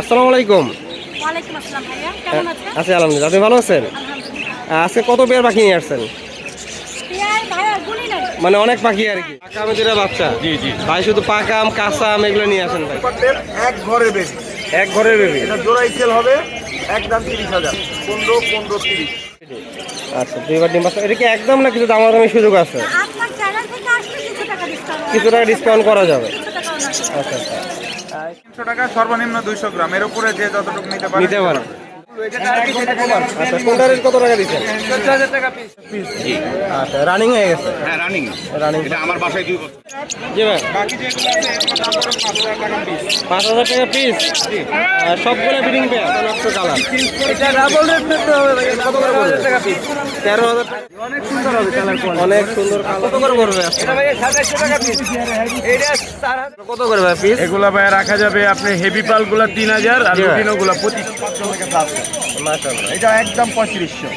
আসসালামু আলাইকুম। ওয়ালাইকুম আসসালাম ভাইয়া কেমন আছেন? আছি আলহামদুলিল্লাহ। আপনি ভালো আছেন? আলহামদুলিল্লাহ। আজকে কত পেয়ার পাখি নিয়ে আসছেন? পেয়ার ভাইয়া গুলি নাই? মানে অনেক পাখি আর কি। পাকা আম যেটা বাচ্চা? জি জি। ভাই শুধু পাকা আম কাঁচা আম এগুলো নিয়ে আসেন ভাই। এক ঘরে বেশি এক ঘরের বেবি? এটা জোড়াই সেল হবে একদম তিরিশ হাজার। পনেরো পনেরো তিরিশ। আচ্ছা দুইবার ডিম এটা কি একদম না কিছু দামাদামি সুযোগ আছে? কিছু টাকা ডিসকাউন্ট কিছু টাকা ডিসকাউন্ট করা যাবে। আচ্ছা আচ্ছা। তিনশো টাকা সর্বনিম্ন দুইশো গ্রাম। এর উপরে যে যতটুকু নিতে পারে নিতে আচ্ছা কোনটা রেট কত টাকা দিচ্ছেন আচ্ছা রানিং হয়ে গেছে? হ্যাঁ রানিং রানিং এটা আমার বাসায় দুই বছর। জি ভাই। বাকি যেগুলো আছে এগুলো দাম পড়বে পাঁচ হাজার টাকা পিস পাঁচ হাজার টাকা পিস সবগুলো বিডিং পেয়ার একশো কালার এটা ডাবল রেট নিতে হবে কত করে পড়বে? টাকা পিস তেরো হাজার অনেক সুন্দর হবে কালার অনেক সুন্দর কত করে পড়বে এটা ভাই সাতাশশো টাকা পিস এটা কত করে ভাই পিস এগুলা ভাই রাখা যাবে আপনি হেভি পালগুলা তিন হাজার আর পঁচিশ। মাশাআল্লাহ এটা একদম পঁয়ত্রিশশো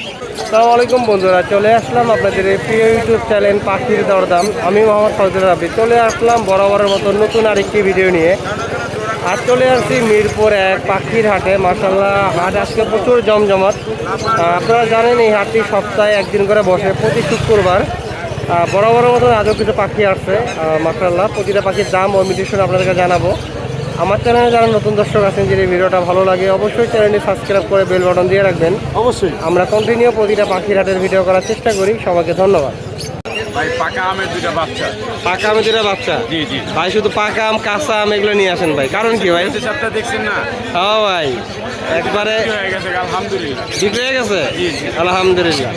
আসসালামু আলাইকুম বন্ধুরা চলে আসলাম আপনাদের এই প্রিয় ইউটিউব চ্যানেল পাখির দরদাম। আমি মোহাম্মদ ফজল রাবি চলে আসলাম বরাবরের মতো নতুন আরেকটি ভিডিও নিয়ে। আর চলে আসছি মিরপুর এক পাখির হাটে। মার্শাল্লাহ হাট আজকে প্রচুর জমজমাট। আপনারা জানেন এই হাটটি সপ্তাহে একদিন করে বসে প্রতি শুক্রবার। আহ, বরাবরের মতো আজও কিছু পাখি আসছে। মার্শাল্লাহ প্রতিটা পাখির দাম ও মিটিশন আপনাদেরকে জানাব। আমার চ্যানেলে যারা নতুন দর্শক আছেন যদি ভিডিওটা ভালো লাগে অবশ্যই চ্যানেলটি সাবস্ক্রাইব করে বেল বাটন দিয়ে রাখবেন। অবশ্যই। আমরা কন্টিনিউ প্রতিটা পাখির হাটের ভিডিও করার চেষ্টা করি। সবাইকে ধন্যবাদ। ভাই পাকা আমের দুইটা বাচ্চা। পাকা আম যেটা বাচ্চা? জি জি। ভাই শুধু পাকা আম কাঁচা আম এগুলো নিয়ে আসেন ভাই। কারণ কি ভাই? এই চারটা দেখছেন না? হ্যাঁ ভাই। একবারে হয়ে গেছে হয়ে। আলহামদুলিল্লাহ।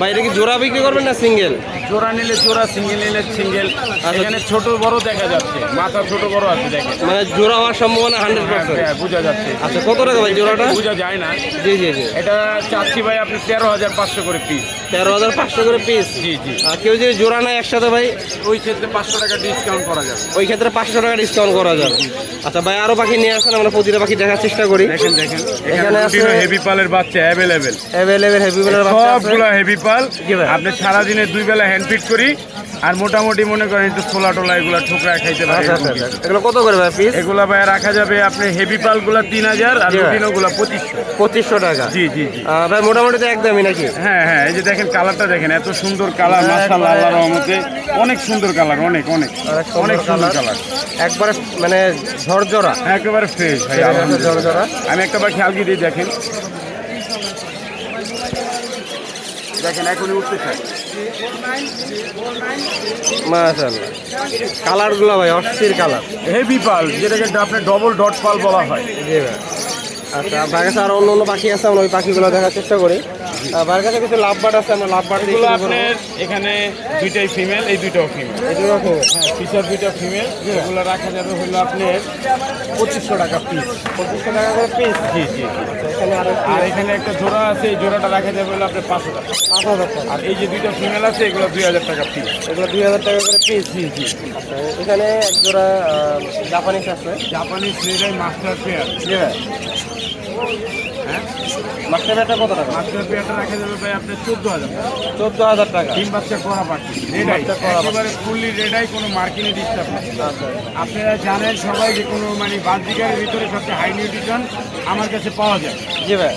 ভাই এটা কি জোড়া বিক্রি করবেন না সিঙ্গেল? জোড়া নিলে জোড়া সিঙ্গেল নিলে সিঙ্গেল। এখানে ছোট বড় দেখা যাচ্ছে মাথা ছোট বড় আছে দেখেন। মানে জোড়া হওয়ার সম্ভাবনা হান্ড্রেড হ্যাঁ, পার্সেন্ট হ্যাঁ, বোঝা যাচ্ছে। আচ্ছা কত টাকা ভাই জোড়াটা? বোঝা যায় না। জি জি জি। এটা চাচ্ছি ভাই আপনি তেরো হাজার পাঁচশো করে পিস তেরো হাজার পাঁচশো করে পিস জি জি। আর কেউ যদি জোড়া নেয় একসাথে ভাই? ওই ক্ষেত্রে পাঁচশো টাকা ডিসকাউন্ট করা যাবে। ওই ক্ষেত্রে পাঁচশো টাকা ডিসকাউন্ট করা যাবে। আচ্ছা ভাই আরও পাখি নিয়ে আসেন আমরা প্রতিটা পাখি দেখার চেষ্টা করি। দেখেন দেখেন। এখানে আছে- হেভি পালের বাচ্চা অ্যাভেলেবেল অ্যাভেলেবেল হেভি বেলার বাচ্চা সবগুলো হেভি পাল আপনি সারাদিনে দুই বেলা হ্যান্ড ফিট করি আর মোটামুটি মনে করেন একটু ছোলা টোলা এগুলো ঠোকরা খাইতে পারে আচ্ছা আচ্ছা আচ্ছা। এগুলো কত করে ভাই পিস এগুলা ভাই রাখা যাবে আপনি হেভি পালগুলা তিন হাজার আর ভাই। পঁচিশশো। পঁচিশশো টাকা? জি জি জি। ভাই মোটামুটি তো একদমই নাকি? হ্যাঁ হ্যাঁ এই যে দেখেন কালারটা দেখেন এত সুন্দর কালার মাশাআল্লাহ আল্লাহর রহমতে অনেক সুন্দর কালার অনেক অনেক অনেক সুন্দর কালার একবারে মানে ঝরঝরা। একেবারে ফ্রেশ ভাই ঝরঝরা। আমি একটা বার খেয়াল দিয়ে দেখেন। দেখেনগুলো উঠতে মাশাআল্লাহ। কালারগুলো ভাই অস্থির কালার হেভি পাল যেটাকে আপনি ডবল ডট পাল বলা হয়। জি ভাই। আচ্ছা আপনার কাছে আর অন্য অন্য পাখি আছে আমরা ওই পাখিগুলো দেখার চেষ্টা করি। ভাইয়ের কাছে কিছু লাভ বাট আছে আমরা লাভ বাট এগুলো আপনার এখানে দুইটাই ফিমেল এই দুইটাও ফিমেল এই দুটো। হ্যাঁ ফিচার দুইটা ফিমেল এগুলো রাখা যাবে হলো আপনার পঁচিশশো টাকা পিস পঁচিশশো টাকা করে পিস জি জি এখানে আরও এখানে একটা জোড়া আছে এই জোড়াটা রাখা যাবে হলো আপনার পাঁচশো টাকা। পাঁচ হাজার টাকা। আর এই যে দুইটা ফিমেল আছে এগুলো দুই হাজার টাকা পিস এগুলো দুই হাজার টাকা করে পিস জি জি। আচ্ছা এখানে এক জোড়া জাপানিস আছে। জাপানি মাস্টার পেয়ার হ্যাঁ? মাস্টার ব্যাটটা কত টাকা? মাস্টার পেয়ারটা রাখা যাবে ভাই আপনার চোদ্দ হাজার টাকা। চোদ্দ হাজার টাকা। তিন বাচ্চা করা পাখি রেডাই বাচ্চা করা পাখি। একেবারে ফুললি রেডাই কোনো মার্কিনে ডিস্টার্ব নেই। আচ্ছা আপনারা জানেন সবাই যে কোনো মানে বাদ্রিকারের ভিতরে সবচেয়ে হাই নিউট্রিশন আমার কাছে পাওয়া যায়। জি ভাই।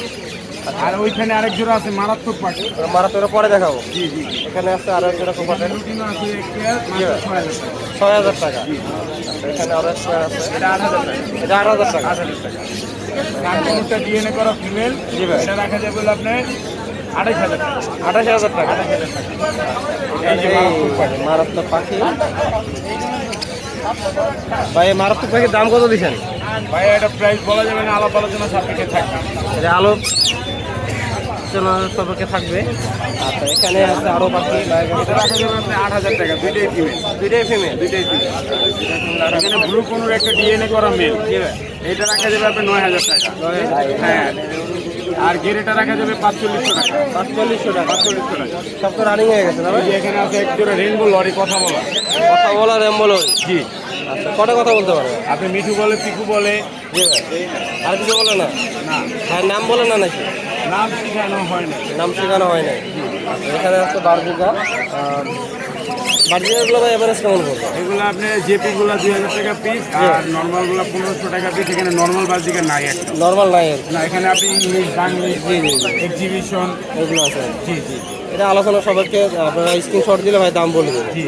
আর ওইখানে আরেক জোড়া আছে মারাত্মক পাখি। মারাত্মক পরে দেখাবো। জি জি এখানে আছে আরও এক জোড়া আছে ছয় হাজার টাকা। আচ্ছা, এখানে আরও আছে। এটা আট হাজার টাকা। এটা আট হাজার টাকা। আট হাজার টাকা। কানপুরটা ডিএনএ করা ফিমেল রাখা আপনার আড়াইশ হাজার টাকা। আঠাশ হাজার টাকা। মারাত্মক পাখি। ভাই মারাত্মক পাখির দাম কত দিচ্ছেন? ভাই এটা প্রাইস বলা যাবে না আলাপ আলোচনা সাপেক্ষে থাকবে। আলো সম্পর্কে থাকবে। আচ্ছা এখানে আছে আরও পাখি এটা রাখা যাবে আপনি আট হাজার টাকা দুইটাই ফিমেল দুইটাই ফিমেল দুইটাই ফিমেল এখানে ব্লু কোনোর একটা ডিএনএ করা মেল এটা রাখা যাবে আপনি নয় হাজার টাকা। হ্যাঁ। আর গেরেটা রাখা যাবে পাঁচচল্লিশশো টাকা। পাঁচচল্লিশশো টাকা। পাঁচচল্লিশশো টাকা। সব তো রানিং হয়ে গেছে না এই এখানে আছে এক জোড়া রেনবো লরি কথা বলা। কথা জি। আচ্ছা কটা কথা বলতে পারবে? আপনি মিঠু বলে পিকু বলে। জি। আর কিছু বলে না? না। ভাই নাম বলে না নাকি? নাম শিখানো হয় না নাম শেখানো হয় নাই। আচ্ছা, এখানে আছে বারবিকা বার্জিকারগুলো ভাই এভারেজ কেমন পড়বে এগুলো আপনার জেপি গুলো দুই হাজার টাকা পিস আর পনেরোশো টাকা পিস এখানে নর্মাল বাজিকার নাই একটা। নর্মাল নাই না এখানে আপনি ইংলিশ বাংলিশ এক্সিবিশন এগুলো আছে। জি জি এটা আলোচনা সবাইকে আপনারা স্ক্রিনশট দিলে ভাই দাম বলে দেবেন জি।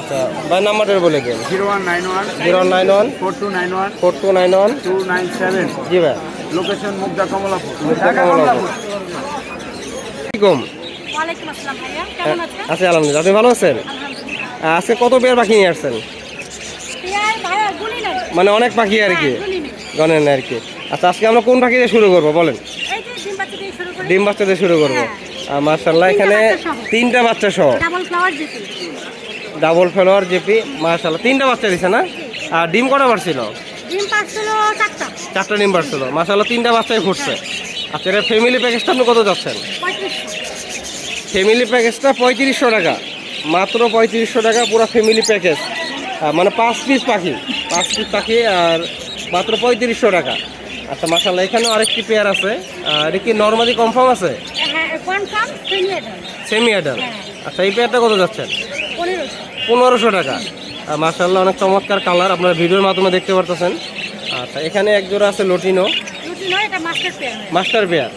আচ্ছা ভাই নাম্বারটা বলে দেন zero one nine one zero nine one four two nine one four two nine one. Two nine seven. জি ভাই। লোকেশন মুগদা কমলাপুর কম ওয়ালাইকুম আসসালাম ভাইয়া কেমন আছেন? আচ্ছা আলহামদুলিল্লাহ। আপনি ভালো আছেন? আজকে কত পেয়ার পাখি নিয়ে আসছেন? মানে অনেক পাখি আর কি? হ্যাঁ, গণেন আর কি। আচ্ছা আজকে আমরা কোন পাখি দিয়ে শুরু করব বলেন? ডিম বাচ্চা দিয়ে শুরু করি। ডিম বাচ্চা করব। মার্শাল্লাহ এখানে তিনটা বাচ্চা সহ। ডাবল ফ্লাওয়ার জিপি। ডাবল জেপি মার্শাল্লাহ তিনটা বাচ্চা দিছে না? আর ডিম কটা পাচ্ছিল চারটা ডিম পারছিল মার্শাল্লাহ তিনটা বাচ্চাই ফুটছে আচ্ছা এটা ফ্যামিলি প্যাকেজটা আপনি কত যাচ্ছেন? ফ্যামিলি প্যাকেজটা পঁয়ত্রিশশো টাকা। মাত্র পঁয়ত্রিশশো টাকা পুরো ফ্যামিলি প্যাকেজ মানে পাঁচ পিস পাখি। পাঁচ পিস পাখি আর মাত্র পঁয়ত্রিশশো টাকা। আচ্ছা মাসাল্লাহ এখানেও আরেকটি পেয়ার আছে। আর এটা কি নর্মালি কনফার্ম আছে? সেমি অ্যাডাল আচ্ছা এই পেয়ারটা কত যাচ্ছেন? পনেরোশো। পনেরোশো টাকা। মাসাল্লাহ অনেক চমৎকার কালার আপনারা ভিডিওর মাধ্যমে দেখতে পারতেছেন। আচ্ছা এখানে এক জোড়া আছে লটিনো। এটা মাস্টার পেয়ার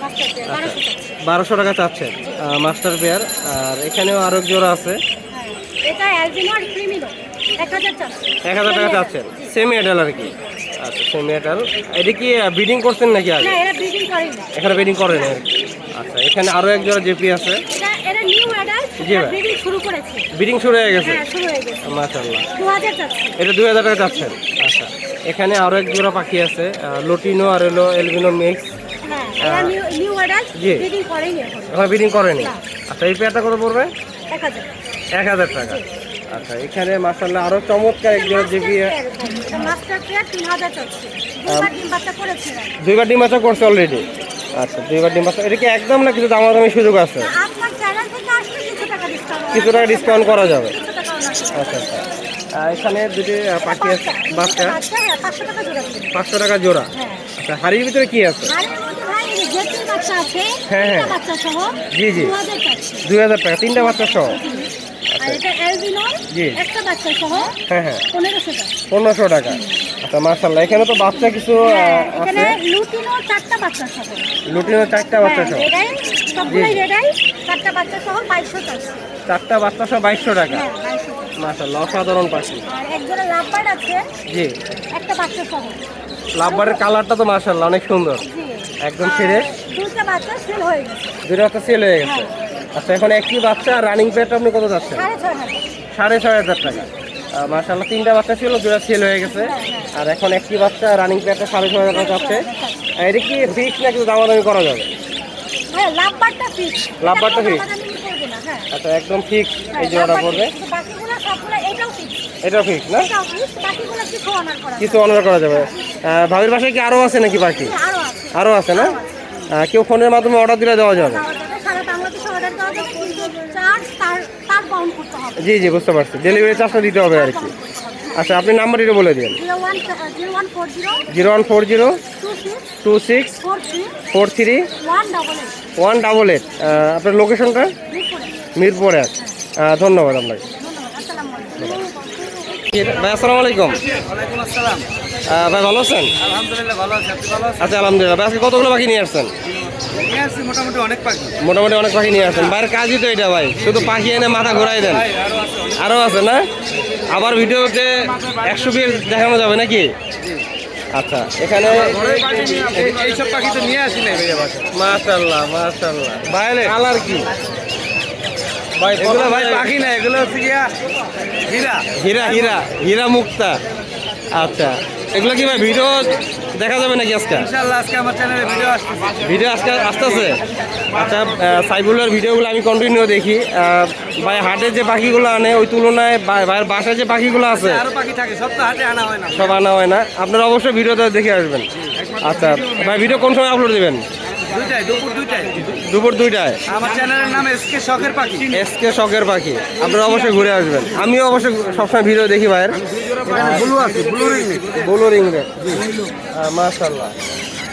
বারোশো টাকা। চাচ্ছেন মাস্টার পেয়ার আর এখানেও আরও এক জোড়া আছে। এটা এক হাজার টাকা চাচ্ছেন সেমি অ্যাডাল আর কি। আচ্ছা সেমি অ্যাডাল এটা কি বিডিং করছেন নাকি আগে? ব্রিডিং এখানে করেন আচ্ছা এখানে আরও এক জোড়া জেপি আছে। এটা এটা। ব্রিডিং শুরু হয়ে গেছে? হ্যাঁ মাশাল্লাহ দু হাজার এটা দুই হাজার টাকা চাচ্ছেন? এখানে আরও এক জোড়া পাখি আছে লটিনো আর হলো এলবিনো মিক্স। হ্যাঁ জি। করেনি এখন। এখন বিডিং করেনি? আচ্ছা এই পেয়ারটা কত পড়বে? এক হাজার। টাকা। আচ্ছা এখানে মাসাল্লাহ আরও চমৎকার বাচ্চা দুইবার ডিম বাচ্চা করছে অলরেডি আচ্ছা দুইবার ডিম বাচ্চা এটা কি একদম না কিছু দামাদামি সুযোগ আছে? কিছু টাকা ডিসকাউন্ট করা যাবে। আচ্ছা আচ্ছা। এখানে দুটি পাখি আছে বাচ্চা। পাঁচশো টাকা জোড়া। আচ্ছা হাড়ির ভিতরে কি আছে? হ্যাঁ, হ্যাঁ। জি, জি। দুই হাজার টাকা তিনটা বাচ্চা সহ। সহ হ্যাঁ হ্যাঁ। পনেরোশো টাকা। আচ্ছা মার্শাল্লাহ এখানে তো বাচ্চা কিছু আছে। লুটিনো চারটা বাচ্চা সহ। লুটিনো চারটা বাচ্চা হ্যাঁ সহ চারটা বাচ্চা সহ বাইশশো টাকা। চারটা বাচ্চা সহ বাইশশো টাকা। হ্যাঁ মার্শাল্লাহ অসাধারণ পাখি। আর এক জোড়া লাভবার্ড আছে জি। একটা বাচ্চা সহ। লাভবারের কালারটা তো মার্শাল্লাহ অনেক সুন্দর। একদম ছেড়ে। দুটা বাচ্চা সেল হয়ে গেছে। দুটো বাচ্চা সেল হয়ে গেছে। আচ্ছা এখন একটি বাচ্চা রানিং পেয়ারটা আপনি কত যাচ্ছেন? সাড়ে ছয় হাজার। টাকা। মার্শাল্লাহ তিনটা বাচ্চা ছিল দুটা সেল হয়ে গেছে। আর এখন একটি বাচ্চা রানিং পেয়ারটা সাড়ে ছয় হাজার টাকা যাচ্ছে। এটা কি ফিক্স না কিছু দামাদামি করা যাবে? হ্যাঁ লাভবারটা ফিক্স হ্যাঁ। আচ্ছা একদম ফিক্স হ্যাঁ, এই জোড়াটা পড়বে fix, কিন্তু বাকিগুলো সবগুলো এটাও ফিক্স না? কিছু অনার করা যাবে। ভাবির বাসায় কি আরও আছে নাকি পাখি আরও আছে। না? কেউ ফোনের মাধ্যমে অর্ডার দিলে দেওয়া যাবে? জি জি বুঝতে পারছি। ডেলিভারি চার্জটা দিতে হবে আর কি। আচ্ছা আপনি নাম্বারটা বলে দিন। Zero one four zero two six four three one double eight. আপনার লোকেশনটা মিরপুরে। এক ধন্যবাদ আপনাকে। ভাই আসসালামু আলাইকুম। আসসালাম। ভাই ভালো আছেন? আলহামদুলিল্লাহ ভালো আছি আপনি ভালো আছেন? আচ্ছা আলহামদুলিল্লাহ। ভাই আজকে কতগুলো পাখি নিয়ে আসছেন? নিয়ে আসছি মোটামুটি অনেক পাখি। মোটামুটি অনেক পাখি নিয়ে আসছেন। কাজই তো এটা ভাই। শুধু পাখি এনে মাথা ঘুরাই দেন। আরও আছে আরও আছে না? আবার ভিডিওতে একশো পিস দেখানো যাবে নাকি? আচ্ছা এখানে এইসব পাখি তো নিয়ে আসি নাই ভাইয়া মাশাল্লাহ মাশাল্লাহ বাইরে কালার কি? ভাই এগুলো ভাই পাখি না এগুলো হচ্ছে গিয়া হীরা। হীরা হীরা হীরা মুক্তা। আচ্ছা এগুলো কি ভাই ভিডিও দেখা যাবে নাকি আজকে? ইনশাআল্লাহ আজকে আমার চ্যানেলে ভিডিও আসতেছে। ভিডিও আজকে আসতেছে? আচ্ছা ভিডিওগুলো আমি কন্টিনিউ দেখি। ভাই হাটে যে পাখিগুলো আনে ওই তুলনায় ভাই- ভাইয়ের বাসায় যে পাখিগুলো আছে আরও পাখি থাকে সব তো হাটে আনা হয় না। সব আনা হয় না। আপনারা অবশ্যই ভিডিওটা দেখে আসবেন। আচ্ছা ভাই ভিডিও কোন সময় আপলোড দিবেন? দুপুর দুইটায়? আমার চ্যানেলের নাম এসকে শখের পাখি। এসকে শখের পাখি। আপনারা অবশ্যই ঘুরে আসবেন। আমিও অবশ্যই সবসময় ভিডিও দেখি ভাইয়ের। ব্লু আছে ব্লু রিং ব্লু রিং মাশাল্লাহ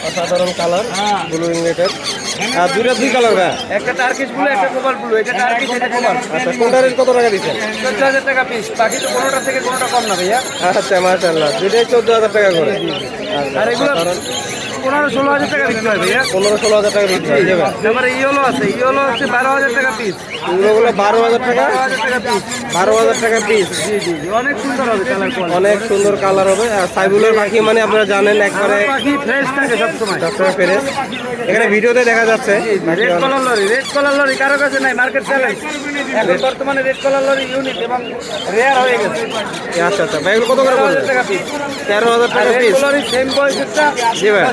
অসাধারণ কালার ব্লু রিং রেডের আর দুইটা দুই কালার ভাই। একটা টার্কিশ ব্লু একটা ব্লু এটা টার্কিশ এটা আচ্ছা কোনটা রেট কত টাকা দিচ্ছেন? চোদ্দ হাজার টাকা পিস বাকি তো কোনোটা থেকে কোনোটা কম না ভাইয়া। আচ্ছা মাশাআল্লাহ। দুইটাই চোদ্দ হাজার টাকা করে। আর এগুলো পনেরো ষোলো হাজার টাকা বিক্রি হয় ভাইয়া। পনেরো ষোলো হাজার টাকা বিক্রি হয়ে যাবে তারপরে ইয়েলো আছে ইয়েলো হচ্ছে বারো হাজার টাকা পিস এগুলো বারো হাজার টাকা। বারো হাজার টাকা পিস জি জি অনেক সুন্দর হবে কালার অনেক সুন্দর কালার হবে। আর সাইবুলের পাখি মানে আপনারা জানেন একবারে পাখি ফ্রেশ থাকে সবসময়। সবসময় ফেরেস এখানে ভিডিওতে দেখা যাচ্ছে। Red collar lory red collar lory কারও কাছে নাই মার্কেট চ্যালেঞ্জ এখন বর্তমানে রেড কলার লরি ইউনিক এবং রেয়ার হয়ে গেছে। আচ্ছা আচ্ছা ভাই এগুলো কত করে পিস তেরো হাজার টাকা পিস সেম বয়সেরটা জি ভাই।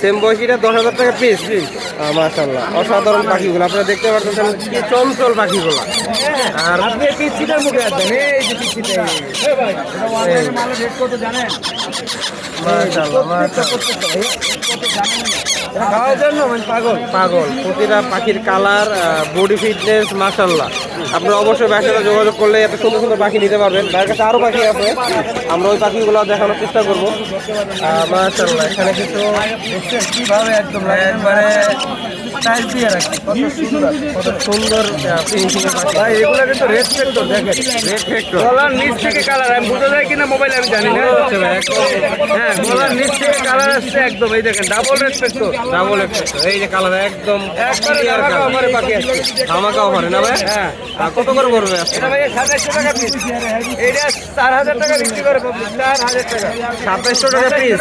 সেম বয়সীটা দশ হাজার টাকা পিস মাশাল্লাহ অসাধারণ পাখিগুলো। আপনারা দেখতে পাচ্ছেন কি চঞ্চল পাখিগুলো। আর আপনি পিচ্ছিটার মুখে আসবেন। এই যে পিচ্ছিটা মালের রেট কত জানেন মাশাল্লাহ মাশাল্লাহ খাওয়ার জন্য মানে পাগল? পাগল। প্রতিটা পাখির কালার বডি ফিটনেস মাশাল্লাহ আপনারা অবশ্যই ভাইয়ের সাথে যোগাযোগ করলে এত সুন্দর সুন্দর পাখি নিতে পারবেন। ভাইয়ের কাছে আরও পাখি আছে। আমরা ওই পাখিগুলো দেখানোর চেষ্টা করব। মাশাল্লাহ এখানে কিছু কীভাবে একদম একবারে দিয়ে কত সুন্দর ভাই এগুলো কিন্তু রেড ফ্যাক্টর দেখেন। রেড ফ্যাক্টর গলার নিচ থেকে কালার আমি বোঝা যায় কিনা মোবাইলে আমি জানি না। একদম। হ্যাঁ গলার নিচ থেকে কালার আসছে একদম এই দেখেন ডাবল রেড ফ্যাক্টর ডাবল এই যে কালার একদম একবারে পাখি আসছে। অফারে না ভাই? হ্যাঁ। কত করে পড়বে? এটা ভাই সাতাইশশো টাকা পিস এটা চার হাজার টাকা বিক্রি করে চার হাজার টাকা। সাতাইশশো টাকা পিস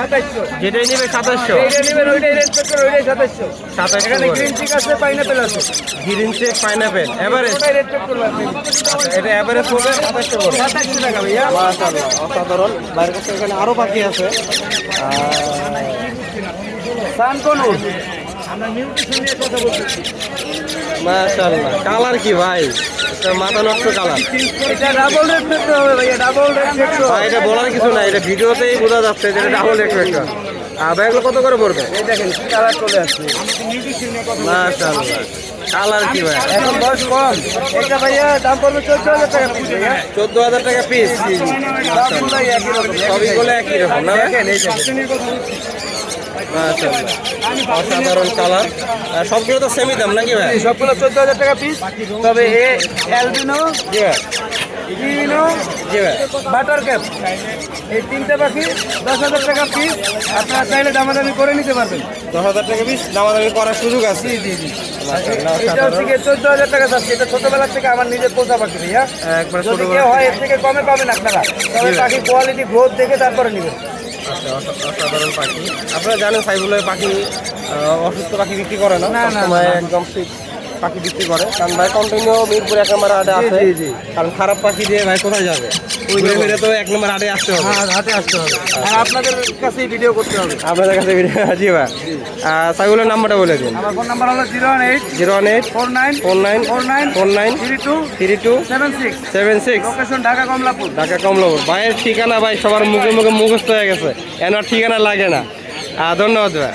টাকা যেটাই নিবে সাতাইশশো। এইটা নেবেন ওইটাই রেড ফ্যাক্টর ওইটাই সাতাইশশো। সাতাইশশো এখানে গ্রিন চিক আছে পাইনাপেল আছে। গ্রিন চেক পাইনাপেল এভারেজ ওটাই রেড ফ্যাক্টর এটা এভারেজ হবে সাতাইশশো করে? সাতাইশশো টাকা ভাইয়া। মাশাআল্লাহ অসাধারণ। বাইরের কাছে এখানে আরও পাখি আছে। সান কোন আমরা নিউট্রিশন নিয়ে কথা বলতেছি। মাশাআল্লাহ। কালার কি ভাই? মাথা নষ্ট কালার। এটা ডাবল রেড ফ্যাক্টর হবে ভাইয়া ডাবল রেড ফ্যাক্টর ভাই এটা বলার কিছু না এটা ভিডিওতেই বোঝা যাচ্ছে যে এটা ডাবল একটা আর ব্যাগগুলো কত করে পড়বে? এই দেখেন কালার চলে আসছে। মাশাআল্লাহ। কালার কি ভাই? এখন বয়স কম। এটা ভাইয়া দাম পড়বে চোদ্দ হাজার টাকা পিস চোদ্দ হাজার টাকা পিস সবই বলে একই রকম না দেখেন এই। অসাধারণ কালার সবগুলো তো সেমই দাম নাকি ভাই? সবগুলো চোদ্দ হাজার টাকা পিস তবে এ অ্যালবিনো জি ভাই। গ্রিনো জি ভাই। বাটার ক্যাপ এই তিনটে পাখি দশ হাজার টাকা পিস আপনারা চাইলে দামাদামি করে নিতে পারবেন। দশ হাজার টাকা পিস দামাদামি করার সুযোগ আছে। জি জি এটা হচ্ছে গিয়ে চোদ্দ হাজার টাকা যাচ্ছে এটা ছোটবেলা থেকে আমার নিজের পোষা পাখি ভাইয়া। একবার যদি কেউ হয় এর থেকে কমে পাবেন আপনারা। তবে। পাখি কোয়ালিটি গ্রোথ দেখে তারপরে নেবেন। আচ্ছা, অসা- অসাধারণ পাখি। আপনারা জানেন সাইবুলের পাখি অসুস্থ পাখি বিক্রি করে না। একদম ঠিক পাখি বিক্রি করে। কারণ ভাই কন্টিনিউ মিরপুর এক নম্বর আডে আছে। কারণ খারাপ পাখি দিয়ে ভাই কোথায় যাবে? ঘুরে তো এক নম্বর আডে আসতে হবে। হ্যাঁ আসতে হবে। আর আপনাদের কাছেই ভিডিও করতে হবে। আপনাদের কাছে ভিডিও জি ভাই। আহ, সাইবুলের নাম্বারটা বলে দিন। আমার ফোন নাম্বার হলো zero one eight zero one eight four nine four nine four nine four nine three two three two seven six seven six location Dhaka Kamalapur Dhaka Kamalapur ভাইয়ের ঠিকানা ভাই সবার মুখে মুখে মুখস্থ হয়ে গেছে। এনার ঠিকানা লাগে না। ধন্যবাদ ভাই।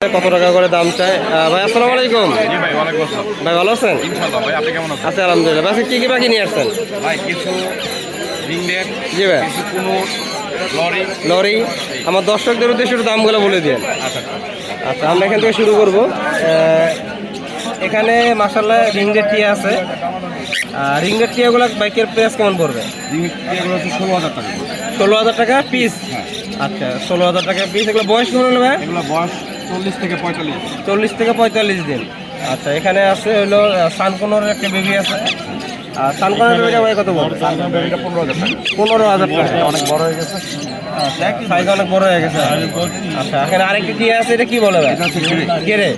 কত টাকা করে দাম চাই? ভাই আসসালামু আলাইকুম। ভাই ভালো আছেন? আচ্ছা আলহামদুলিল্লাহ। ভাই কি কি পাখি নিয়ে আসছেন? ভাই কিছু জি ভাই। লরি। আমার দর্শকদের উদ্দেশ্যে একটু দামগুলো বলে দিন আচ্ছা আমরা এখান থেকে শুরু করব। এখানে মাসাল্লাহ রিংগেট টিয়া আছে। আর রিংগেট টিয়াগুলো বাইকের প্রাইস কেমন পড়বে? ষোলো হাজার টাকা। ষোলো হাজার টাকা পিস আচ্ছা ষোলো হাজার টাকা পিস এগুলো বয়স কেমন হলো ভাই? এগুলো বয়স চল্লিশ থেকে পঁয়তাল্লিশ। চল্লিশ থেকে পঁয়তাল্লিশ দিন। আচ্ছা এখানে আছে হলো সানকোনোর একটা বেবি আছে। আর সানকোনোর বেবিটা ভাই কত বড়? এটা পনেরো হাজার টাকা। পনেরো হাজার টাকা। অনেক বড় হয়ে গেছে। সাইজ অনেক বড় হয়ে গেছে। আচ্ছা এখানে আরেকটি আছে? এটা কি বলে ভাই? এটা গেরে।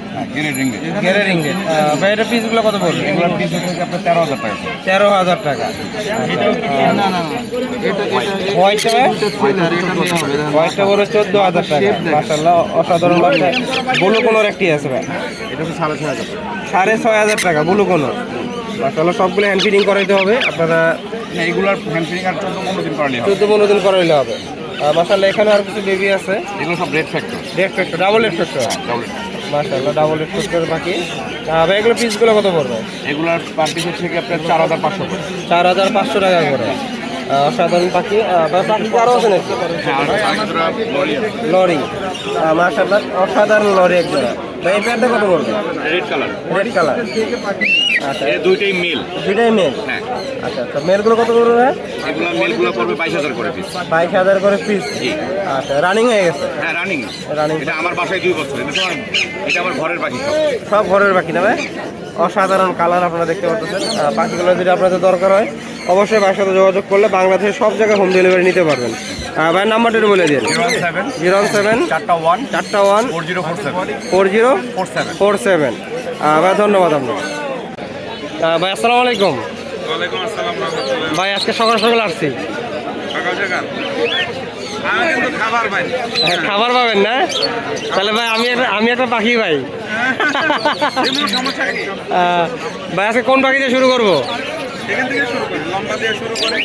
গেরে। রিঙ্গে ভাই এটা পিসগুলো কত পড়বে এগুলোর পিস হচ্ছে আপনার তেরো হাজার টাকা। তেরো হাজার টাকা। হোয়াইটটা ভাই? হোয়াইটটা বলে চোদ্দ হাজার টাকা। মাসাল্লাহ অসাধারণ ব্লু কোনোর একটি আছে ভাই। এটা সাড়ে ছয় হাজার টাকা। সাড়ে ছয় হাজার টাকা ব্লু কোনো মাসাল্লাহ সবগুলো হ্যান্ড ফিটিং করাইতে হবে। আপনারা না, এগুলোর হ্যান্ড ফিটিং আর চোদ্দ পনেরো দিন করালে চোদ্দ পনেরো দিন করাইলে হবে। মাসাল্লাহ এখানে আর কিছু বেবি আছে? এগুলো সব red factor red factor double red factor double মাসাল্লাহ ডাবল রেড ফ্যাক্টর বাকি। ভাই এগুলো পিসগুলো কত পড়বে? এগুলোর পার পিস হচ্ছে কি আপনার চার হাজার পাঁচশো চার হাজার পাঁচশো টাকা করে। আহ, অসাধারণ পাখি। পাখি আরও আছে নাকি? হ্যাঁ আর লরি মাসাল্লাহ অসাধারণ লরি একজোড়া। ভাই এই প্যান্টটা কত পড়বে? রেড কালার রেড কালার আচ্ছা। এর দুইটাই মেল। দুইটাই মেল? হ্যাঁ। আচ্ছা আচ্ছা। মেলগুলো কত পড়বে ভাই? এগুলো মেলগুলো পড়বে বাইশ হাজার করে পিস বাইশ হাজার করে পিস জি। আচ্ছা রানিং হয়ে গেছে? হ্যাঁ রানিং রানিং এটা আমার বাসায় দুই বছর এটা আমার এটা আমার ঘরের পাখি সব। ঘরের পাখি না ভাই? অসাধারণ কালার আপনারা দেখতে পাচ্ছেন। পাখিগুলো যদি আপনাদের দরকার হয় অবশ্যই ভাইয়ের সাথে যোগাযোগ করলে বাংলাদেশের সব জায়গায় হোম ডেলিভারি নিতে পারবেন। ভাইয়ের নাম্বারটা বলে দিন। Zero seven. চারটা ওয়ান। চারটা one. Four zero four seven. Four zero. Four seven. Four seven. ভাই ধন্যবাদ আপনাকে। ভাই আসসালামু আলাইকুম। ওয়ালাইকুম আসসালাম রহমতুল্লাহ। ভাই আজকে সকাল সকাল আসছি। সকাল সকাল? খাবার পাই হ্যাঁ, খাবার পাবেন না? তাহলে ভাই আমি আমি একটা পাখি ভাই। ভাই আজকে কোন পাখি দিয়ে শুরু করব? শুরু করি লম্বা দিয়ে শুরু করে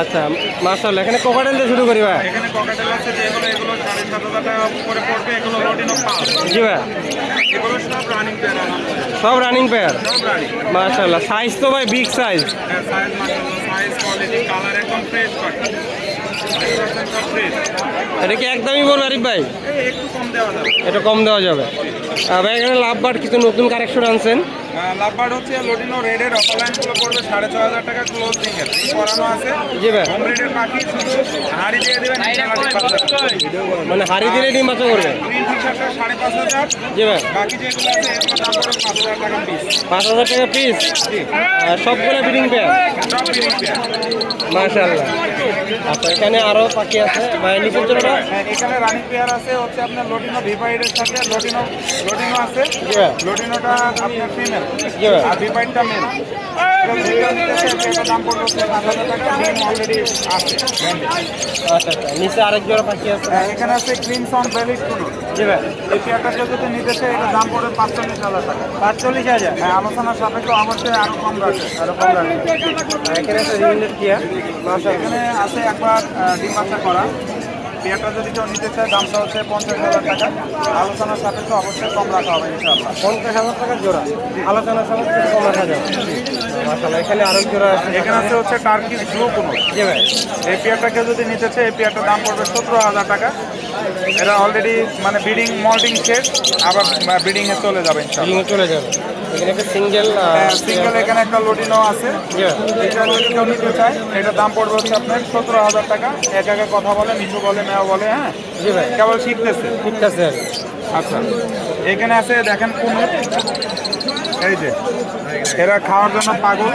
আচ্ছা মার্শাল এখানে কোকাটেল দিয়ে শুরু করি ভাই। এখানে ককাটেল আছে যেগুলো এগুলো সাড়ে সাত হাজার টাকা করে পড়বে এগুলো পাল জি ভাই। এগুলো সব রানিং পেয়ার সব রানিং পেয়ার সব রানিং মার্শাল্লাহ সাইজ তো ভাই বিগ সাইজ হ্যাঁ সাইজ সাইজ কোয়ালিটি কালার একদম ফ্রেশ এটা কি একদমই বড় আরিফ ভাই? একটু কম দেওয়া যাবে। এটা কম দেওয়া যাবে। ভাই এখানে লাভ বাট কিছু নতুন কারেকশন আনছেন। লাভবার্ড হচ্ছে লোডিনো রেডের অফলাইনগুলো পড়বে সাড়ে ছ হাজার টাকা ক্লোজ রিংয়ের করানো আছে। হোম রেডের পাখি হাড়ি দিয়ে দেবেন মানে হাড়ি দিলে ডিম বাচ্চা করবে? সাড়ে পাঁচ হাজার। জি ভাই। বাকি যেগুলো আছে এগুলো দাম পড়বে পাঁচ হাজার টাকা পিস পাঁচ হাজার টাকা পিস সবগুলো বিডিং পেয়ার সব পেয়ার মার্শাল্লাহ আচ্ছা এখানে আরও পাখি আছে। ভাই নিচের জন্য এখানে রানিং পেয়ার আছে হচ্ছে আপনার লোডিনো ভিপাইডের সাথে লোডিনো লোডিনো আছে। লোডিনোটা আপনার ফিমেল আর ভিপাইডটা মেল দাম হচ্ছে পাঁচ হাজার টাকা। ডিম অলরেডি আছে। আচ্ছা আচ্ছা। নিচে আরেক জোড়া পাখি আছে। হ্যাঁ, এখানে আছে ক্রিমসন ভ্যালি টুনুর জি ভাই। এই যদি নিতে চাই এটা দাম পড়বে পাঁচচল্লিশ হাজার টাকা। পাঁচচল্লিশ হাজার? হ্যাঁ আলোচনার সাপেক্ষে। অবশ্যই আরও কম রাখে। আরও কম রাখবেন এখানে আছে কিয়া এখানে আছে একবার ডিম বাচ্চা করা। পেয়ারটা যদি কেউ নিতে চায়, দামটা হচ্ছে পঞ্চাশ হাজার টাকা। আলোচনার সাপেক্ষে অবশ্যই কম রাখা হবে, ইনশাআল্লাহ। পঞ্চাশ হাজার টাকার জোড়া। আলোচনার সাপেক্ষে কম রাখা যাবে। মার্শাল এখানে আরেক জোড়া আছে। এখানে আছে হচ্ছে টার্কিস ব্লু কোনো জি ভাই। এই পেয়ারটাকে যদি নিতে চায় এই পেয়ারটার দাম পড়বে সতেরো হাজার টাকা। এরা অলরেডি মানে ব্রিডিং মল্টিং শেষ আবার ব্রিডিং এ চলে যাবে চলে যাবে। এখানে একটা সিঙ্গেল সিঙ্গেল এখানে একটা লোডিনো আছে। এটা কেউ নিতে চায় এটার দাম পড়বে হচ্ছে আপনার সতেরো হাজার টাকা। এক একা কথা বলে মিঠু বলে মেয়া বলে হ্যাঁ? জি ভাই। কেবল শিখতেছে ঠিক আছে আচ্ছা। এখানে আছে দেখেন কুমির এই যে এরা খাওয়ার জন্য পাগল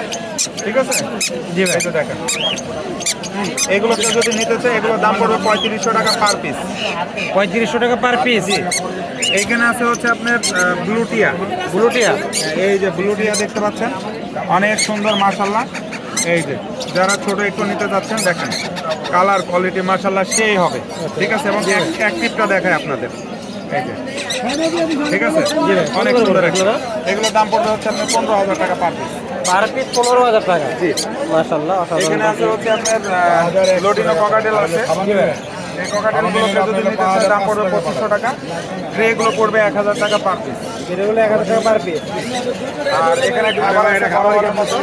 ঠিক আছে? জি ভাই। এটা দেখেন। হুম, এগুলো কেউ যদি নিতে চায় এগুলোর দাম পড়বে পঁয়ত্রিশশো টাকা পার পিস পঁয়ত্রিশশো টাকা পার পিস এইখানে আছে হচ্ছে আপনার ব্লুটিয়া ব্লুটিয়া এই যে ব্লুটিয়া দেখতে পাচ্ছেন? অনেক সুন্দর মার্শাল্লাহ এই যে যারা ছোট একটু নিতে চাচ্ছেন দেখেন। কালার কোয়ালিটি মার্শাল্লাহ সেই হবে। ঠিক আছে? এবং অ্যাক্টিভটা দেখায় আপনাদের। এই যে ঠিক আছে অনেক সুন্দর এগুলোর দাম পড়বে হচ্ছে আপনার পনেরো হাজার টাকা পার পিস পার পিস পনেরো হাজার টাকা। জি। মার্শাল্লাহ এখানে আছে হচ্ছে আপনার লোডিনো ককাটেল আছে। এই ককাটেলগুলো যদি নিতে চান দাম পড়বে পঁচিশশো টাকা। ট্রেগুলো পড়বে এক হাজার টাকা পার পিস এগুলো এক হাজার টাকা পার পিস আর এখানে একটা খাবার এটা খাবারের মতো।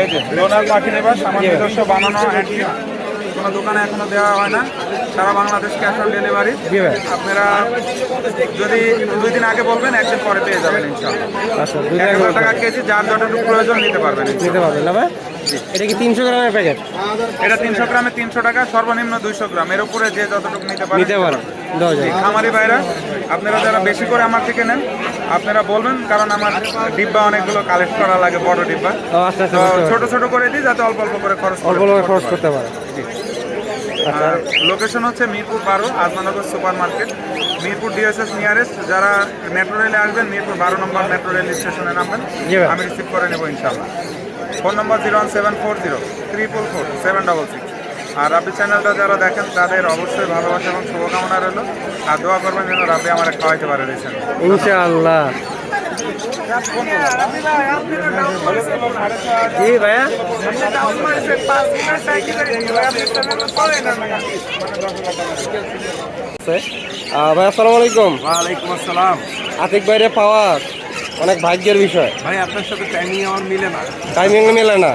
এই যে লোনার পাখি নিবাস আমার নিজস্ব বানানো কোনো দোকানে এখনও দেওয়া হয় না। সারা বাংলাদেশ ক্যাশ অন ডেলিভারি আপনারা যদি দুই দিন আগে বলবেন একদিন পরে পেয়ে যাবেন ইনশাআল্লাহ। আচ্ছা এক টাকা হাজার টাকা কেজি যার যতটুকু প্রয়োজন নিতে পারবেন দিতে পারবেন না এটা কি তিনশো গ্রামের প্যাকেট? এটা তিনশো গ্রামে তিনশো টাকা সর্বনিম্ন দুইশো গ্রাম। এর উপরে যে যতটুকু নিতে পারেন। নিতে পারেন। খামারি ভাইরা আপনারা যারা বেশি করে আমার থেকে নেন আপনারা বলবেন কারণ আমার ডিব্বা অনেকগুলো কালেক্ট করা লাগে বড় ডিব্বা। আচ্ছা আচ্ছা ছোট ছোট করে দিই যাতে অল্প অল্প করে খরচ অল্প লোক খরচ করতে পারে আর লোকেশন হচ্ছে মিরপুর বারো Azmanagar super market Mirpur DSS nearest যারা মেট্রো রেলে আসবেন মিরপুর বারো নম্বর মেট্রো রেল স্টেশনে নামবেন আমি রিসিভ করে নেব ইনশাল্লাহ phone number zero one seven four zero triple four seven double six আর রাব্বি চ্যানেলটা যারা দেখেন তাদের অবশ্যই ভালোবাসা এবং শুভকামনা রইল। আর দোয়া করবেন যেন রাব্বি আমার খাওয়াইতে পারে রিসেন্ট ইনশাআল্লাহ। জি ভাইয়া? ভাই আসসালামু আলাইকুম। ওয়ালাইকুম আসসালাম। আতিক বাইরে পাওয়া অনেক ভাগ্যের বিষয়। ভাই আপনার সাথে টাইমিং আমার মিলে না। টাইমিং মেলে না।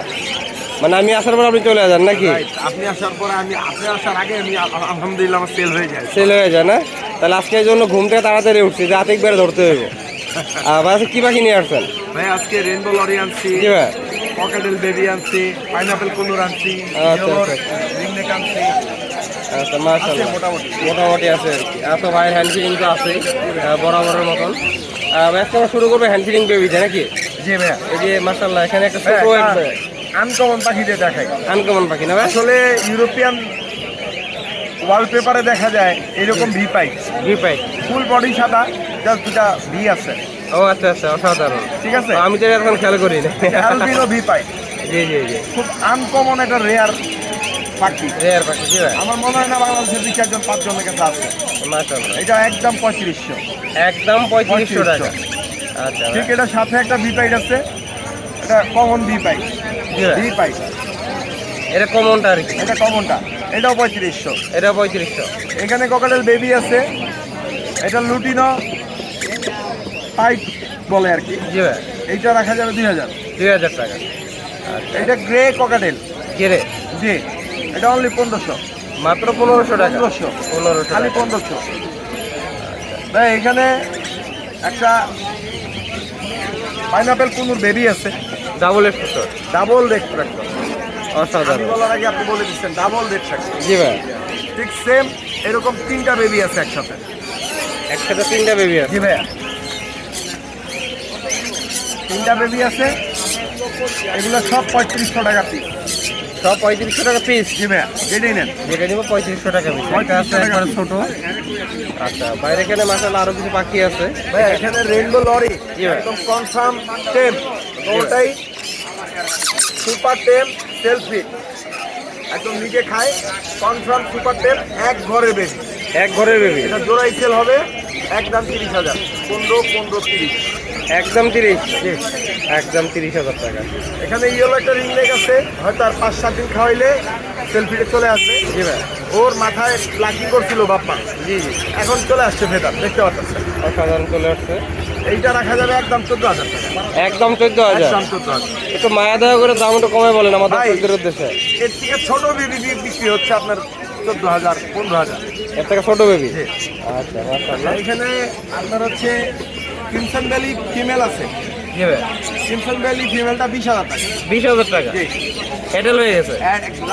মানে আমি আসার পর আপনি চলে যান নাকি? আপনি আসার পরে আমি আপনি আসার আগে আমি আলহামদুলিল্লাহ আমার সেল হয়ে যায়। সেল হয়ে যায় না? তাহলে আজকে এই জন্য ঘুম থেকে তাড়াতাড়ি উঠছি যে আতিক বেড়ে ধরতে হইব। ভাই আজকে কি পাখি নিয়ে আসছেন? ভাই আজকে রেনবো লরি আনছি জি ভাই? পকেটেল বেবি আনছি পাইনাপেল কুনুর আনছি আচ্ছা, আচ্ছা। রিংনেক আনছি। আচ্ছা মাশাআল্লাহ। মোটামুটি। মোটামুটি আছে আর কি। এত ভাইয়ের হ্যান্ড ফিলিং তো আছে বরাবরের মতন। ভাই শুরু করব হ্যান্ড ফিলিং বেবিতে নাকি? জি ভাইয়া। এই যে মাশাআল্লাহ এখানে একটা ছোট আনকমন পাখিতে দেখাই। আনকমন পাখি না ভাই? আসলে ইউরোপিয়ান ওয়ালপেপারে দেখা যায় এরকম ভি পাই দুই পাই ফুল বডি সাদা জাস্ট দুটা ভি আছে। ও আচ্ছা আচ্ছা অসাধারণ। ঠিক আছে? আমি তো এখন খেয়াল করি না। Albino V pied. জি জি জি। খুব আনকমন একটা রেয়ার পাখি। রেয়ার পাখি জি ভাই? আমার মনে হয় না বাংলাদেশের দুই চারজন পাঁচজনের কাছে আছে। মাশাআল্লাহ। এটা একদম পঁয়ত্রিশশো। একদম পঁয়ত্রিশশো টাকা। আচ্ছা ঠিক। এটার সাথে একটা ভি পাইট আছে। এটা common V pied. V pied. এটা কমনটা আর কি। এটা কমনটা এটাও পঁয়ত্রিশশো। এটা পঁয়ত্রিশশো। এখানে ককাটেল বেবি আছে। এটা লুটিনো। পাইট বলে আর কি। জি ভাই। এইটা রাখা যাবে দুই হাজার। দুই হাজার টাকা। এটা গ্রে ককাটেল গ্রে জি। এটা অনলি পনেরোশো। মাত্র পনেরোশো টাকা। পনেরোশো। পনেরোশো খালি পনেরোশো। ভাই এখানে একটা পাইনাপেল কুনুর বেবি আছে। ডাবল এক্সপ্রেসর ডাবল ট্রাক্টর অসাধারণ। বলার আগে আপনি বলে দিচ্ছেন ডাবল ট্রাক্টর জি ভাই। ঠিক সেম এরকম তিনটা বেবি আছে একসাথে। একসাথে তিনটা বেবি আছে। জি ভাইয়া। তিনটা বেবি আছে। এগুলো সব পঁয়ত্রিশশো টাকা পিস সব পঁয়ত্রিশশো টাকা পিস জি ভাইয়া যেটাই নেন। যেটা নিব পঁয়ত্রিশশো টাকা পিস 3500 টাকা। ছোট। আচ্ছা বাইরে এখানে মাসাল আরও কিছু পাখি আছে। ভাই এখানে রেনবো লরি। একদম কনফার্ম টেম ওটাই সুপার টেম সেলফি একদম নিজে খায় কনফার্ম সুপার টেম এক ঘরে বেশি এক ঘরের বেবি এটা জোড়াই সেল হবে এক দাম তিরিশ হাজার পনেরো পনেরো তিরিশ। একদম তিরিশ। একদম তিরিশ হাজার টাকা। এখানে ইয়েলো একটা রিং লেগ আছে। হয়তো আর পাঁচ সাত দিন খাওয়াইলে সেলফিতে চলে আসবে। জি ভাই। ওর মাথায় প্লাকিং করছিল বাপ্পা। জি জি। এখন চলে আসছে ভেতর দেখতে পাচ্ছেন? অসাধারণ চলে আসছে। এইটা রাখা যাবে একদম চোদ্দ হাজার টাকা। একদম চোদ্দ হাজার। একদম চোদ্দ হাজার। একটু মায়া দেওয়া করে দাম একটু কমে বলেন আমাদের। চোদ্দের উদ্দেশ্যে। এর থেকে ছোট বেবি বিক্রি হচ্ছে আপনার চোদ্দ হাজার পনেরো হাজার। এর থেকে ছোট বেবি। আচ্ছা এখানে আপনার হচ্ছে ক্রিমসন ভ্যালি ফিমেল আছে। ক্রিমসন ভ্যালি ফিমেলটা বিশ হাজার টাকা। বিশ হাজার টাকা? এটা লয়ে গেছে?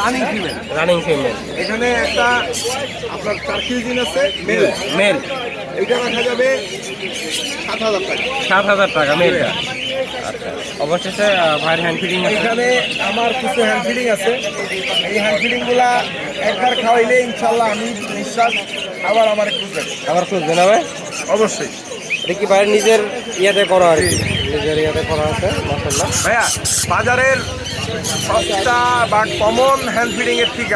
রানিং ফিমেল রানিং ফিমেল এখানে একটা আপনার টার্কিউজিন আছে মেল মেল এইটা রাখা যাবে সাত হাজার টাকা। সাত হাজার টাকা মেলটা আচ্ছা। অবশেষে ভাইয়ের হ্যান্ড আছে? এখানে আমার কিছু হ্যান্ড ফিডিং আছে। এই হ্যান্ড ফিডিংগুলা একবার খাওয়াইলে ইনশাল্লাহ আমি বিশ্বাস আবার আমার খুঁজবেন আবার খুঁজবে না ভাই? অবশ্যই। এটা ভাই নিজের ইয়েতে করা আর কি? নিজের ইয়েতে করা আছে মাসাল্লাহ ভাইয়া বাজারের সস্তা বা কমন হ্যান্ড ফিডিং এর থেকে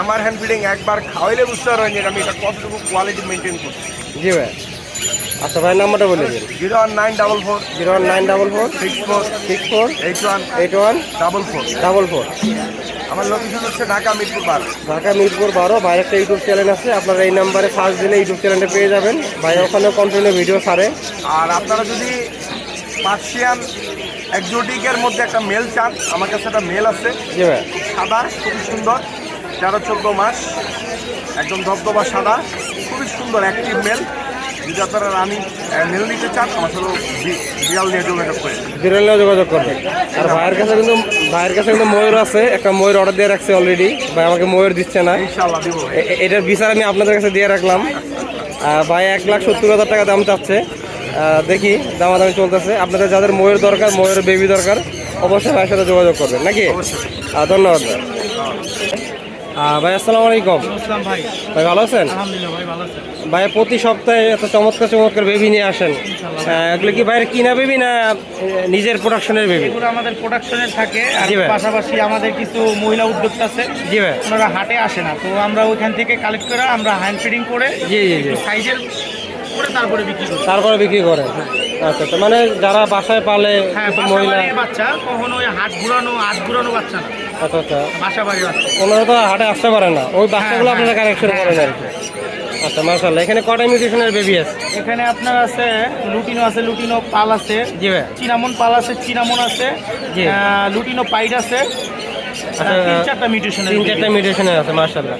আমার হ্যান্ড ফিডিং একবার খাওয়াইলে বুঝতে পারবেন যে আমি এটা কতটুকু কোয়ালিটি মেনটেন করছি। জি ভাই আচ্ছা ভাই নাম্বারটা বলে দিন। Zero one nine double four. Zero one nine double four. Six four. Six four. Eight one. Eight one. Double four. Double four. আমার লোকেশন হচ্ছে ঢাকা মিরপুর বার। ঢাকা মিরপুর বারো। ভাইয়ের একটা ইউটিউব চ্যানেল আছে আপনারা এই নাম্বারে সার্চ দিলে ইউটিউব চ্যানেলটা পেয়ে যাবেন। ভাই ওখানে কন্টিনিউ ভিডিও ছাড়ে। আর আপনারা যদি পার্সিয়ান একজোটিকের মধ্যে একটা মেল চান আমার কাছে একটা মেল আছে। সাদা খুবই সুন্দর। তেরো চোদ্দ মাস। একদম ধবধবা সাদা। খুবই সুন্দর অ্যাক্টিভ মেল যদি আপনারা রানিং মেল নিতে চান আমার সাথে বিড়াল নিয়ে যোগাযোগ করে। বিরলেও যোগাযোগ করবেন আর ভাইয়ের কাছে কিন্তু ভাইয়ের কাছে কিন্তু ময়ূর আছে একটা ময়ূর অর্ডার দিয়ে রাখছে অলরেডি ভাই আমাকে ময়ূর দিচ্ছে না। দিব। এটার বিচার আমি আপনাদের কাছে দিয়ে রাখলাম। ভাই এক লাখ সত্তর হাজার টাকা দাম চাচ্ছে। দেখি দামাদামি চলতেছে। আপনাদের যাদের ময়ূর দরকার ময়ূরের বেবি দরকার অবশ্যই ভাইয়ের সাথে যোগাযোগ করবেন। নাকি? ধন্যবাদ। ভাই আসসালামু আলাইকুম। ভাই। ভাই ভালো আছেন? আলহামদুলিল্লাহ ভাই ভালো আছে ভাই প্রতি সপ্তাহে এত চমৎকার চমৎকার বেবি নিয়ে আসেন। এগুলো কি ভাইয়ের কিনা বেবি না নিজের প্রোডাকশনের বেবি এগুলো আমাদের প্রোডাকশনে থাকে আর। পাশাপাশি আমাদের কিছু মহিলা উদ্যোক্তা আছে জি ভাই। ওনারা হাটে আসে না। তো আমরা ওইখান থেকে কালেক্ট করে আমরা হ্যান্ড ফিডিং করে জি জি জি। সাইজের করে তারপরে বিক্রি করে। তারপরে বিক্রি করেন আচ্ছা আচ্ছা। মানে যারা বাসায় পালে হ্যাঁ মহিলা বাচ্চা কখনো ওই হাট ঘুরানো হাট ঘুরানো বাচ্চা না। আচ্ছা আচ্ছা। ওনারা তো হাটে আসতে পারে না। ওই বাচ্চাগুলো হ্যাঁ, আপনারা হ্যাঁ, কালেকশন হ্যাঁ, করেন আর কি। আচ্ছা মার্শাল্লাহ এখানে কটা মিউটেশনের বেবি আছে? এখানে আপনার আছে লুটিনো আছে লুটিনো পাল আছে জি ভাই। চিনামন পাল আছে চিনামন আছে জি। লুটিনো পাইড আছে। আচ্ছা, তিন চারটা মিউটেশনের তিন চারটা মিউটেশনের আছে মার্শাল্লাহ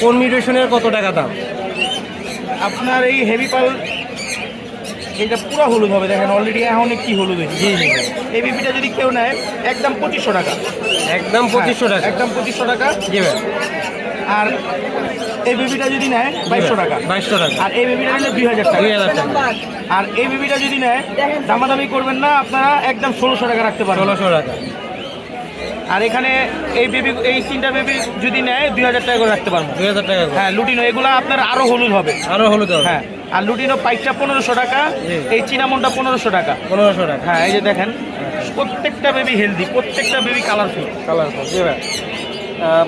কোন মিউটেশনের কত টাকা দাম? আপনার এই হেভি পাল এটা পুরো হলুদ হবে দেখেন অলরেডি এখন কি হলুদ হয়েছে? জি জি। এই বিপিটা যদি কেউ নেয় একদম পঁচিশশো টাকা। একদম পঁচিশশো টাকা। একদম পঁচিশশো টাকা। ভাই। আর এই বেবিটা যদি নেয় বাইশশো টাকা। বাইশশো টাকা। আর এই বেবিটা নিলে দুই হাজার টাকা। দুই হাজার টাকা। আর এই বেবিটা যদি নেয় দামাদামি করবেন না আপনারা একদম ষোলোশো টাকা রাখতে পারেন ষোলোশো টাকা। আর এখানে এই বেবি এই তিনটা বেবি যদি নেয় দুই হাজার টাকা করে রাখতে পারব। দুই হাজার টাকা। হ্যাঁ লুটিনো এগুলো আপনার আরও হলুদ হবে। আরও হলুদ হবে। হ্যাঁ। আর লুটিনো পাইকটা পনেরোশো টাকা। এই চিনামনটা পনেরোশো টাকা। পনেরোশো টাকা। হ্যাঁ এই যে দেখেন প্রত্যেকটা বেবি হেলদি প্রত্যেকটা বেবি কালারফুল কালারফুল জি ভাই।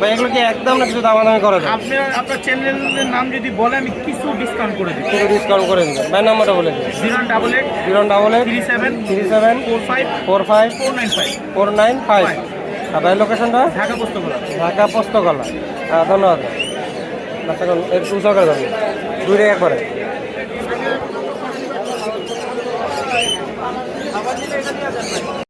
ভাই এগুলো কি একদম না কিছু দামাদামি করা যায়? আপনার আপনার চ্যানেলের নাম যদি বলে আমি কিছু ডিসকাউন্ট করে দিই। কিছু ডিসকাউন্ট করে দেবেন। ভাই নাম্বারটা বলে দিন zero double eight zero double eight three seven three seven four five four five four nine five four nine five আর ভাই লোকেশনটা ঢাকা পোস্তকলা। ধন্যবাদ আচ্ছা একটু উঁচা করে যাবেন একবারে